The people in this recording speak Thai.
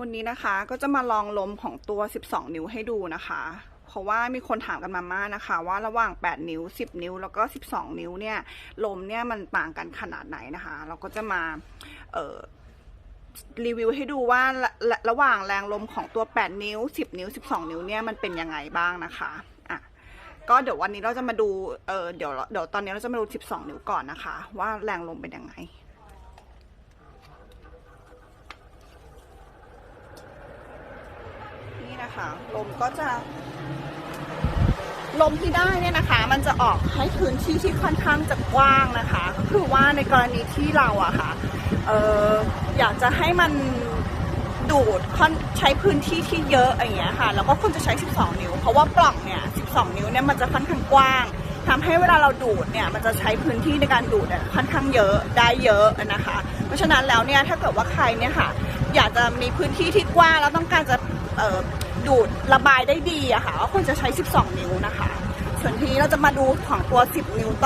วันนี้นะคะก็จะมาลองลมของตัว 12 นิ้วให้ดูนะคะ เพราะว่ามีคนถามกันมามากนะคะ ว่าระหว่าง 8 นิ้ว 10 นิ้ว แล้วก็ 12 นิ้วเนี่ยลมเนี่ยมันต่างกันขนาดไหนนะคะ เราก็จะมาเรีวิวให้ดูว่าระระระหว่างแรงลมของตัว 8 นิ้ว 10 นิ้ว 12 นิ้วเนี่ยมันเป็นยังไงบ้างนะคะอะก็เดี๋ยววันนี้เราจะมาดูเออเดี๋ยวเดี๋ยวตอนนี้เราจะมาดู 12 นิ้วก่อนนะคะ ว่าแรงลมเป็นยังไง นี่นะคะ ลมก็จะ ลมที่ได้เนี่ยนะคะ มันจะออกให้พื้นที่ที่ค่อนข้างจะกว้างนะคะ ก็คือว่าในกรณีที่เราอะค่ะเอออยากจะให้มันดูดใช้พื้นที่ที่เยอะอย่างเงี้ยค่ะ แล้วก็ควรจะใช้ 12 นิ้ว เพราะว่าปล่องเนี่ย 12 นิ้วเนี่ยมันจะค่อนข้างกว้างทำให้เวลาเราดูดเนี่ย มันจะใช้พื้นที่ในการดูดเนี่ยค่อนข้างเยอะ ได้เยอะนะคะ เพราะฉะนั้นแล้วเนี่ย ถ้าเกิดว่าใครเนี่ยค่ะ อยากจะมีพื้นที่ที่กว้างแล้วต้องการจะดูดระบายได้ดีอะค่ะก็ควรจะใช้ 12 นิ้วนะคะ ส่วนทีนี้เราจะมาดูของตัว 10 นิ้วต่อ